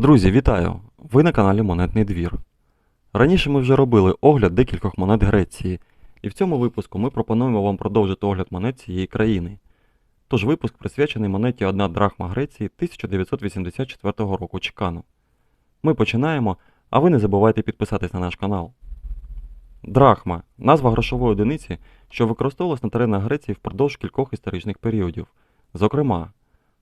Друзі, вітаю! Ви на каналі Монетний двір. Раніше ми вже робили огляд декількох монет Греції, і в цьому випуску ми пропонуємо вам продовжити огляд монет цієї країни. Тож випуск присвячений монеті 1 драхма Греції 1984 року Чекану. Ми починаємо, а ви не забувайте підписатись на наш канал. Драхма назва грошової одиниці, що використовувалась на теренах Греції впродовж кількох історичних періодів. Зокрема,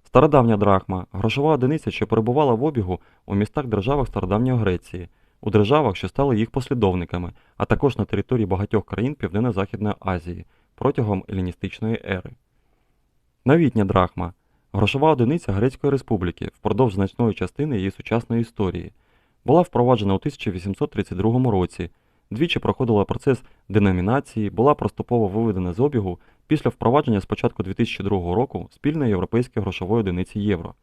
Стародавня драхма грошова одиниця, що перебувала в обігу у містах-державах Стародавньої Греції, у державах, що стали їх послідовниками, а також на території багатьох країн Південно-Західної Азії протягом еліністичної ери. Новітня драхма грошова одиниця Грецької Республіки впродовж значної частини її сучасної історії. Була впроваджена у 1832 році, двічі проходила процес деномінації, була поступово виведена з обігу після впровадження з початку 2002 року спільної європейської грошової одиниці євро.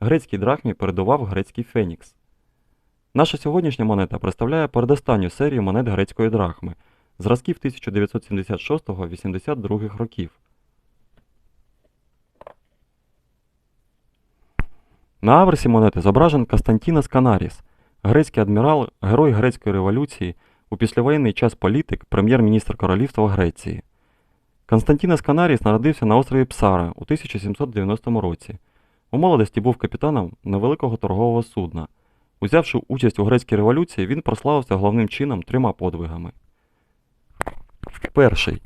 Грецькій драхмі передував грецький фенікс. Наша сьогоднішня монета представляє передостанню серію монет грецької драхми, зразків 1976-82 років. На аверсі монети зображен Константінос Канаріс, грецький адмірал, герой грецької революції, у післявоєнний час політик, прем'єр-міністр Королівства Греції. Константінос Канаріс народився на острові Псара у 1790 році. У молодості був капітаном невеликого торгового судна. Узявши участь у грецькій революції, він прославився головним чином трьома подвигами. Перший.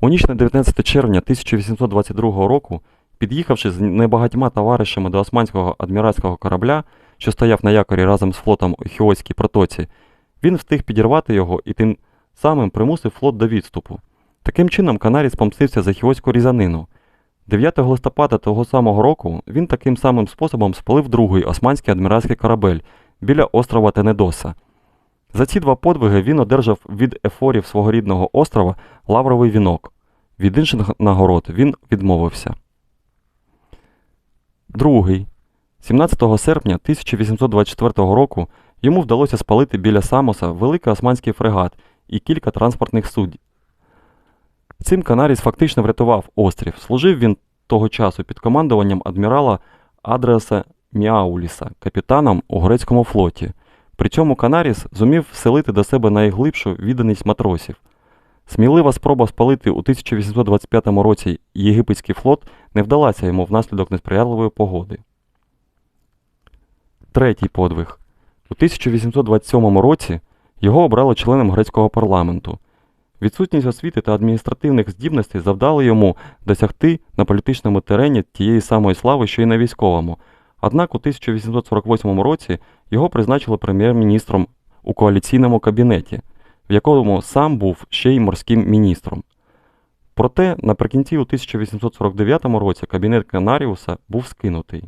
У ніч на 19 червня 1822 року, під'їхавши з небагатьма товаришами до османського адміральського корабля, що стояв на якорі разом з флотом у Хіотській протоці, він встиг підірвати його і тим самим примусив флот до відступу. Таким чином, Канаріс помстився за хіоську різанину. 9 листопада того самого року він таким самим способом спалив другий османський адміральський корабель біля острова Тенедоса. За ці два подвиги він одержав від ефорів свого рідного острова лавровий вінок. Від інших нагород він відмовився. Другий. 17 серпня 1824 року йому вдалося спалити біля Самоса великий османський фрегат і кілька транспортних суддів. Цим Канаріс фактично врятував острів. Служив він того часу під командуванням адмірала Адреаса Міауліса, капітаном у грецькому флоті. При цьому Канаріс зумів вселити до себе найглибшу відданість матросів. Смілива спроба спалити у 1825 році єгипетський флот не вдалася йому внаслідок несприятливої погоди. Третій подвиг. У 1827 році його обрали членом грецького парламенту. Відсутність освіти та адміністративних здібностей завдали йому досягти на політичному терені тієї самої слави, що й на військовому. Однак у 1848 році його призначили прем'єр-міністром у коаліційному кабінеті, в якому сам був ще й морським міністром. Проте наприкінці у 1849 році кабінет Канаріуса був скинутий.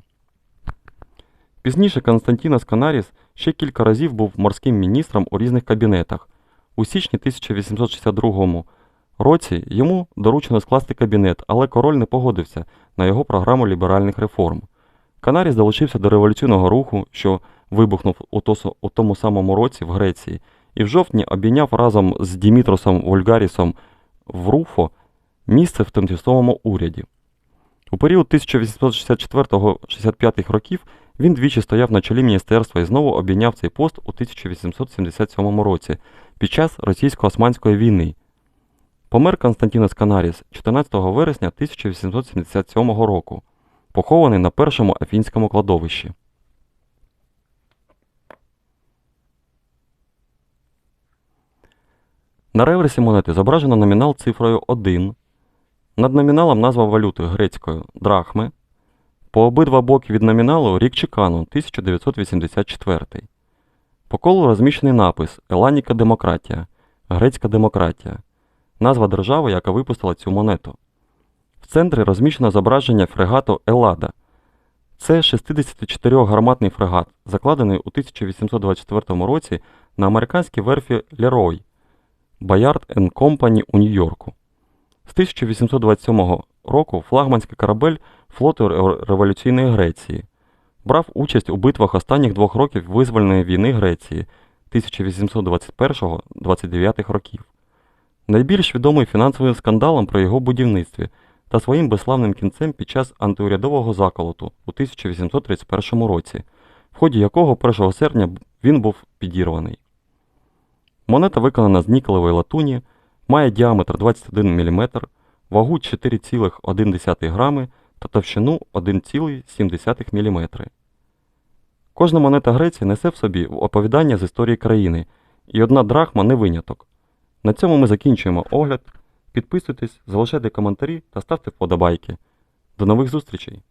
Пізніше Константінос Канаріс ще кілька разів був морським міністром у різних кабінетах. У січні 1862 році йому доручено скласти кабінет, але король не погодився на його програму ліберальних реформ. Канаріс долучився до революційного руху, що вибухнув у, тосо, у тому самому році в Греції, і в жовтні обійняв разом з Дімітросом Вольгарісом в Руфо місце в тимчасовому уряді. У період 1864-65 років він двічі стояв на чолі міністерства і знову обійняв цей пост у 1877 році під час російсько-османської війни. Помер Константінос Канаріс 14 вересня 1877 року, похований на першому афінському кладовищі. На реверсі монети зображено номінал цифрою 1. Над номіналом назва валюти грецькою драхми. По обидва боки від номіналу рік чекану 1984. По колу розміщений напис Еланіка демократія, Грецька демократія, назва держави, яка випустила цю монету. В центрі розміщено зображення фрегату Елада. Це 64-гарматний фрегат, закладений у 1824 році на американській верфі Лерой Bayard Company у Нью-Йорку. З 1827 року флагманський корабель флоту Революційної Греції. Брав участь у битвах останніх двох років визвольної війни Греції 1821-29 років. Найбільш відомий фінансовим скандалом про його будівництві та своїм безславним кінцем під час антиурядового заколоту у 1831 році, в ході якого 1 серпня він був підірваний. Монета виконана з нікелевої латуні, має діаметр 21 мм, вагу 4,1 грами та товщину 1,7 мм. Кожна монета Греції несе в собі оповідання з історії країни, і одна драхма не виняток. На цьому ми закінчуємо огляд. Підписуйтесь, залишайте коментарі та ставте вподобайки. До нових зустрічей!